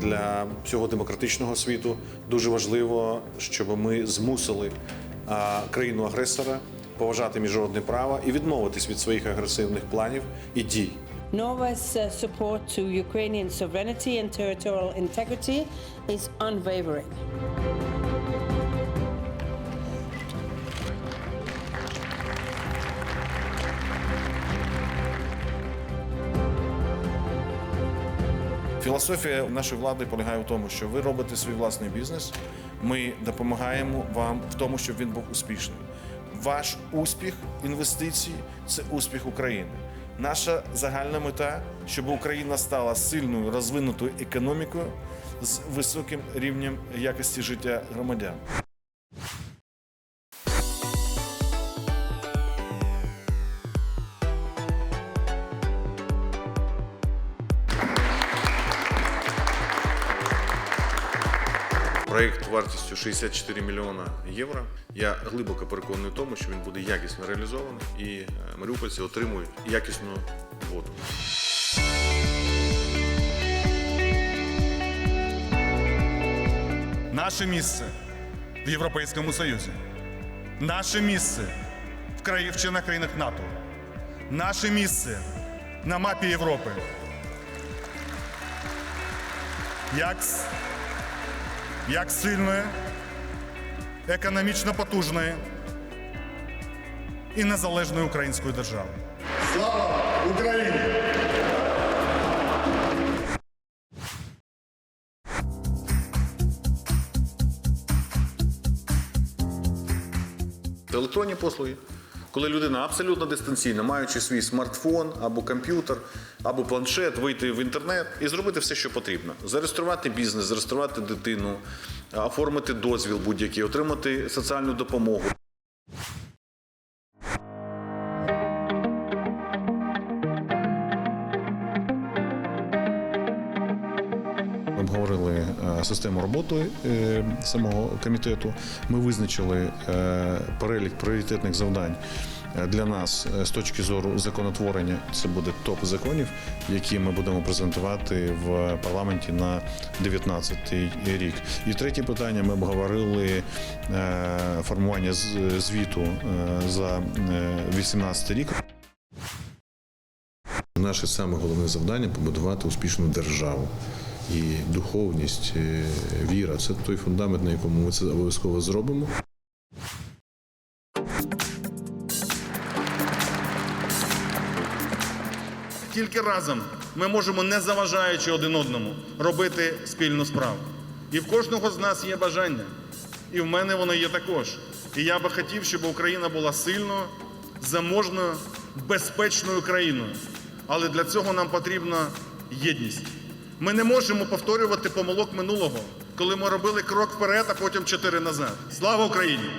Для всього демократичного світу дуже важливо, щоб ми змусили країну-агресора поважати міжнародне право і відмовитись від своїх агресивних планів і дій. Norway's uh, support to Ukrainian sovereignty and territorial integrity is unwavering. Філософія нашої влади полягає в тому, що ви робите свій власний бізнес. Ми допомагаємо вам в тому, щоб він був успішним. Ваш успіх інвестицій це успіх України. Наша загальна мета, щоб Україна стала сильною розвинутою економікою з високим рівнем якості життя громадян. Проєкт вартістю 64 мільйона євро. Я глибоко переконаний в тому, що він буде якісно реалізований, і е, маріупольці отримують якісну воду. Наше місце в Європейському Союзі. Наше місце в краї- в країнах НАТО. Наше місце на мапі Європи. Як, як сильної, економічно потужної і незалежної української держави. Слава Україні! Електронні послуги. Коли людина абсолютно дистанційно, маючи свій смартфон або комп'ютер, або планшет, вийти в інтернет і зробити все, що потрібно: зареєструвати бізнес, зареєструвати дитину, оформити дозвіл будь-який, отримати соціальну допомогу. Обговорили е, систему роботи е, самого комітету. Ми визначили е, перелік пріоритетних завдань для нас з точки зору законотворення. Це буде топ законів, які ми будемо презентувати в парламенті на 19 рік. І третє питання ми обговорили формування звіту за 18 рік. Наше саме головне завдання побудувати успішну державу. І духовність, е, віра це той фундамент, на якому ми це обов'язково зробимо. Тільки разом ми можемо, не заважаючи один одному, робити спільну справу. І в кожного з нас є бажання. І в мене воно є також. І я би хотів, щоб Україна була сильною, заможною, безпечною країною. Але для цього нам потрібна єдність. Ми не можемо повторювати помилок минулого, коли ми робили крок вперед, а потім чотири назад. Слава Україні!